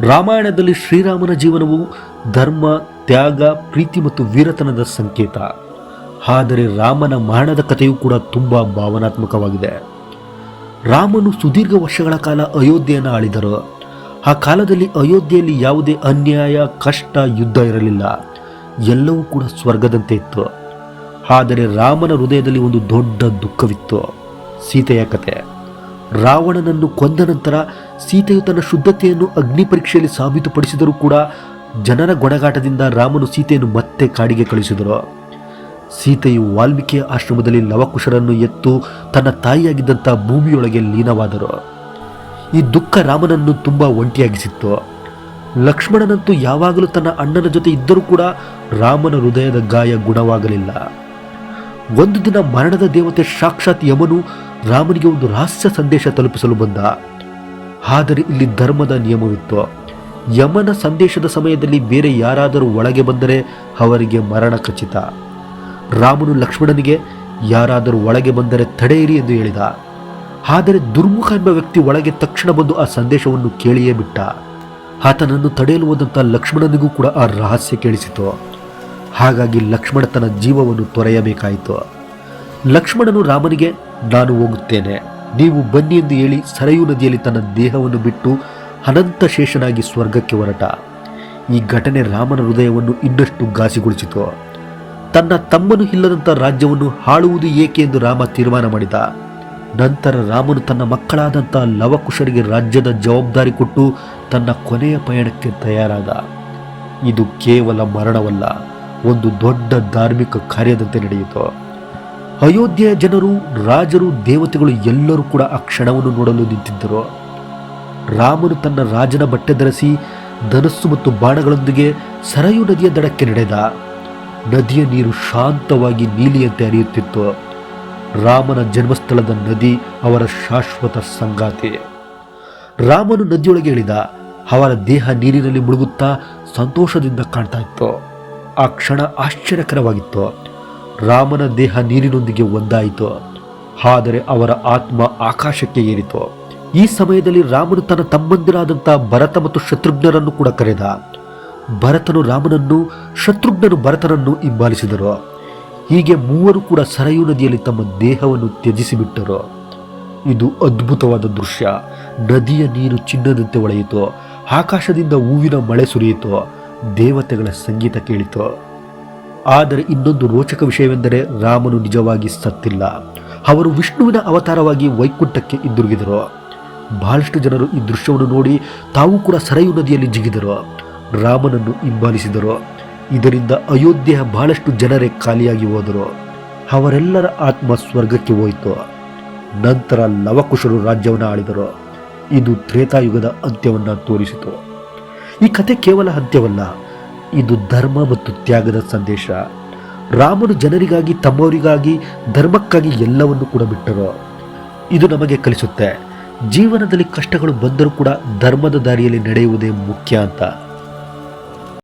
ರಾಮಾಯಣದಲ್ಲಿ ಶ್ರೀರಾಮನ ಜೀವನವು ಧರ್ಮ, ತ್ಯಾಗ, ಪ್ರೀತಿ ಮತ್ತು ವೀರತನದ ಸಂಕೇತ. ಆದರೆ ರಾಮನ ಮರಣದ ಕಥೆಯೂ ಕೂಡ ತುಂಬ ಭಾವನಾತ್ಮಕವಾಗಿದೆ. ರಾಮನು ಸುದೀರ್ಘ ವರ್ಷಗಳ ಕಾಲ ಅಯೋಧ್ಯೆಯನ್ನು ಆಳಿದರು. ಆ ಕಾಲದಲ್ಲಿ ಅಯೋಧ್ಯೆಯಲ್ಲಿ ಯಾವುದೇ ಅನ್ಯಾಯ, ಕಷ್ಟ, ಯುದ್ಧ ಇರಲಿಲ್ಲ. ಎಲ್ಲವೂ ಕೂಡ ಸ್ವರ್ಗದಂತೆ ಇತ್ತು. ಆದರೆ ರಾಮನ ಹೃದಯದಲ್ಲಿ ಒಂದು ದೊಡ್ಡ ದುಃಖವಿತ್ತು. ಸೀತೆಯ ಕತೆ. ರಾವಣನನ್ನು ಕೊಂದ ನಂತರ ಸೀತೆಯು ತನ್ನ ಶುದ್ಧತೆಯನ್ನು ಅಗ್ನಿ ಪರೀಕ್ಷೆಯಲ್ಲಿ ಸಾಬೀತುಪಡಿಸಿದರೂ ಕೂಡ ಜನರ ಗೊಣಗಾಟದಿಂದ ರಾಮನು ಸೀತೆಯನ್ನು ಮತ್ತೆ ಕಾಡಿಗೆ ಕಳಿಸಿದರು ಸೀತೆಯು ವಾಲ್ಮೀಕಿ ಆಶ್ರಮದಲ್ಲಿ ಲವಕುಶರನ್ನು ಎತ್ತು ತನ್ನ ತಾಯಿಯಾಗಿದ್ದಂಥ ಭೂಮಿಯೊಳಗೆ ಲೀನವಾದರು. ಈ ದುಃಖ ರಾಮನನ್ನು ತುಂಬ ಒಂಟಿಯಾಗಿಸಿತ್ತು. ಲಕ್ಷ್ಮಣನಂತೂ ಯಾವಾಗಲೂ ತನ್ನ ಅಣ್ಣನ ಜೊತೆ ಇದ್ದರೂ ಕೂಡ ರಾಮನ ಹೃದಯದ ಗಾಯ ಗುಣವಾಗಲಿಲ್ಲ. ಒಂದು ದಿನ ಮರಣದ ದೇವತೆ ಸಾಕ್ಷಾತ್ ಯಮನು ರಾಮನಿಗೆ ಒಂದು ರಹಸ್ಯ ಸಂದೇಶ ತಲುಪಿಸಲು ಬಂದ. ಆದರೆ ಇಲ್ಲಿ ಧರ್ಮದ ನಿಯಮವಿತ್ತು. ಯಮನ ಸಂದೇಶದ ಸಮಯದಲ್ಲಿ ಬೇರೆ ಯಾರಾದರೂ ಒಳಗೆ ಬಂದರೆ ಅವರಿಗೆ ಮರಣ ಖಚಿತ. ರಾಮನು ಲಕ್ಷ್ಮಣನಿಗೆ, ಯಾರಾದರೂ ಒಳಗೆ ಬಂದರೆ ತಡೆಯಿರಿ ಎಂದು ಹೇಳಿದ. ಆದರೆ ದುರ್ಮುಖ ಎಂಬ ವ್ಯಕ್ತಿ ಒಳಗೆ ತಕ್ಷಣ ಬಂದು ಆ ಸಂದೇಶವನ್ನು ಕೇಳಿಯೇ ಬಿಟ್ಟ. ಆತನನ್ನು ತಡೆಯಲು ಹೋದಂಥ ಲಕ್ಷ್ಮಣನಿಗೂ ಕೂಡ ಆ ರಹಸ್ಯ ಕೇಳಿಸಿತು. ಹಾಗಾಗಿ ಲಕ್ಷ್ಮಣ ತನ್ನ ಜೀವವನ್ನು ತೊರೆಯಬೇಕಾಯಿತು. ಲಕ್ಷ್ಮಣನು ರಾಮನಿಗೆ, ನಾನು ಹೋಗುತ್ತೇನೆ. ನೀವು ಬನ್ನಿ ಎಂದು ಹೇಳಿ ಸರಯು ನದಿಯಲ್ಲಿ ತನ್ನ ದೇಹವನ್ನು ಬಿಟ್ಟು ಅನಂತ ಶೇಷನಾಗಿ ಸ್ವರ್ಗಕ್ಕೆ ಹೊರಟ. ಈ ಘಟನೆ ರಾಮನ ಹೃದಯವನ್ನು ಇನ್ನಷ್ಟು ಘಾಸಿಗೊಳಿಸಿತು. ತನ್ನ ತಮ್ಮನು ಇಲ್ಲದಂಥ ರಾಜ್ಯವನ್ನು ಹಾಳುವುದು ಏಕೆ ಎಂದು ರಾಮ ತೀರ್ಮಾನ ಮಾಡಿದ. ನಂತರ ರಾಮನು ತನ್ನ ಮಕ್ಕಳಾದಂಥ ಲವಕುಶರಿಗೆ ರಾಜ್ಯದ ಜವಾಬ್ದಾರಿ ಕೊಟ್ಟು ತನ್ನ ಕೊನೆಯ ಪಯಣಕ್ಕೆ ತಯಾರಾದ. ಇದು ಕೇವಲ ಮರಣವಲ್ಲ, ಒಂದು ದೊಡ್ಡ ಧಾರ್ಮಿಕ ಕಾರ್ಯದಂತೆ ನಡೆಯಿತು. ಅಯೋಧ್ಯೆಯ ಜನರು, ರಾಜರು, ದೇವತೆಗಳು ಎಲ್ಲರೂ ಕೂಡ ಆ ಕ್ಷಣವನ್ನು ನೋಡಲು ನಿಂತಿದ್ದರು. ರಾಮನು ತನ್ನ ರಾಜನ ಬಟ್ಟೆ ಧರಿಸಿ ಧನಸ್ಸು ಮತ್ತು ಬಾಣಗಳೊಂದಿಗೆ ಸರಯು ನದಿಯ ದಡಕ್ಕೆ ನಡೆದ. ನದಿಯ ನೀರು ಶಾಂತವಾಗಿ ನೀಲಿಯಂತೆ ಹರಿಯುತ್ತಿತ್ತು. ರಾಮನ ಜನ್ಮಸ್ಥಳದ ನದಿ ಅವರ ಶಾಶ್ವತ ಸಂಗಾತಿ. ರಾಮನು ನದಿಯೊಳಗೆ ಇಳಿದ. ಅವರ ದೇಹ ನೀರಿನಲ್ಲಿ ಮುಳುಗುತ್ತಾ ಸಂತೋಷದಿಂದ ಕಾಣ್ತಾ ಇತ್ತು. ಆ ಕ್ಷಣ ಆಶ್ಚರ್ಯಕರವಾಗಿತ್ತು. ರಾಮನ ದೇಹ ನೀರಿನೊಂದಿಗೆ ಒಂದಾಯಿತು. ಆದರೆ ಅವರ ಆತ್ಮ ಆಕಾಶಕ್ಕೆ ಏರಿತು. ಈ ಸಮಯದಲ್ಲಿ ರಾಮನು ತನ್ನ ತಮ್ಮಂದಿರಾದಂಥ ಭರತ ಮತ್ತು ಶತ್ರುಘ್ನರನ್ನು ಕೂಡ ಕರೆದ. ಭರತನು ರಾಮನನ್ನು, ಶತ್ರುಘ್ನನು ಭರತನನ್ನು ಹಿಂಬಾಲಿಸಿದರು. ಹೀಗೆ ಮೂವರು ಕೂಡ ಸರಯು ನದಿಯಲ್ಲಿ ತಮ್ಮ ದೇಹವನ್ನು ತ್ಯಜಿಸಿಬಿಟ್ಟರು. ಇದು ಅದ್ಭುತವಾದ ದೃಶ್ಯ. ನದಿಯ ನೀರು ಚಿನ್ನದಂತೆ ಒಳೆಯಿತು. ಆಕಾಶದಿಂದ ಹೂವಿನ ಮಳೆ ಸುರಿಯಿತು. ದೇವತೆಗಳ ಸಂಗೀತ ಕೇಳಿತು. ಆದರೆ ಇನ್ನೊಂದು ರೋಚಕ ವಿಷಯವೆಂದರೆ ರಾಮನು ನಿಜವಾಗಿ ಸತ್ತಿಲ್ಲ. ಅವರು ವಿಷ್ಣುವಿನ ಅವತಾರವಾಗಿ ವೈಕುಂಠಕ್ಕೆ ಹಿಂದಿರುಗಿದರು. ಬಹಳಷ್ಟು ಜನರು ಈ ದೃಶ್ಯವನ್ನು ನೋಡಿ ತಾವು ಕೂಡ ಸರಯು ನದಿಯಲ್ಲಿ ಜಿಗಿದರು. ರಾಮನನ್ನು ಹಿಂಬಾಲಿಸಿದರು. ಇದರಿಂದ ಅಯೋಧ್ಯೆಯ ಬಹಳಷ್ಟು ಜನರೇ ಖಾಲಿಯಾಗಿ ಹೋದರು. ಅವರೆಲ್ಲರ ಆತ್ಮ ಸ್ವರ್ಗಕ್ಕೆ ಹೋಯಿತು. ನಂತರ ಲವಕುಶರು ರಾಜ್ಯವನ್ನು ಆಳಿದರು. ಇದು ತ್ರೇತಾಯುಗದ ಅಂತ್ಯವನ್ನು ತೋರಿಸಿತು. ಈ ಕಥೆ ಕೇವಲ ಅಂತ್ಯವಲ್ಲ ಇದು ಧರ್ಮ ಮತ್ತು ತ್ಯಾಗದ ಸಂದೇಶ. ರಾಮನು ಜನರಿಗಾಗಿ, ತಮ್ಮವರಿಗಾಗಿ, ಧರ್ಮಕ್ಕಾಗಿ ಎಲ್ಲವನ್ನು ಕೂಡ ಬಿಟ್ಟರು. ಇದು ನಮಗೆ ಕಲಿಸುತ್ತೆ. ಜೀವನದಲ್ಲಿ ಕಷ್ಟಗಳು ಬಂದರೂ ಕೂಡ ಧರ್ಮದ ದಾರಿಯಲ್ಲಿ ನಡೆಯುವುದೇ ಮುಖ್ಯ ಅಂತ.